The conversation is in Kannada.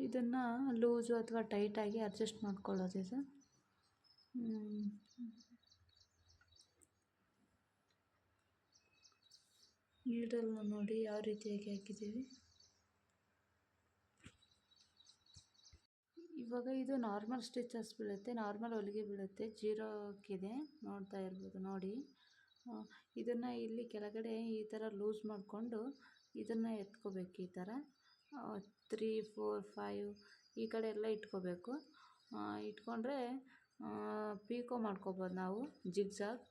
ಇದನ್ನು ಲೂಸು ಅಥವಾ ಟೈಟಾಗಿ ಅಡ್ಜಸ್ಟ್ ಮಾಡ್ಕೊಳ್ಳೋದು ಇದು ನೀಡಲ್ನ ನೋಡಿ ಯಾವ ರೀತಿಯಾಗಿ ಹಾಕಿದ್ದೀವಿ. ಇವಾಗ ಇದು ನಾರ್ಮಲ್ ಸ್ಟಿಚಸ್ ಬೀಳುತ್ತೆ, ನಾರ್ಮಲ್ ಹೊಲಿಗೆ ಬೀಳುತ್ತೆ, ಜೀರೋಕ್ಕಿದೆ ನೋಡ್ತಾ ಇರ್ಬೋದು, ನೋಡಿ. ಇದನ್ನು ಇಲ್ಲಿ ಕೆಳಗಡೆ ಈ ಥರ ಲೂಸ್ ಮಾಡಿಕೊಂಡು ಇದನ್ನು ಎತ್ಕೋಬೇಕು ಈ ಥರ. ತ್ರೀ ಫೋರ್ ಫೈವ್ ಈ ಕಡೆ ಎಲ್ಲ ಇಟ್ಕೋಬೇಕು. ಇಟ್ಕೊಂಡ್ರೆ ಪೀಕೋ ಮಾಡ್ಕೊಬೋದು ನಾವು ಜಿಗ್ಜಾಗ್.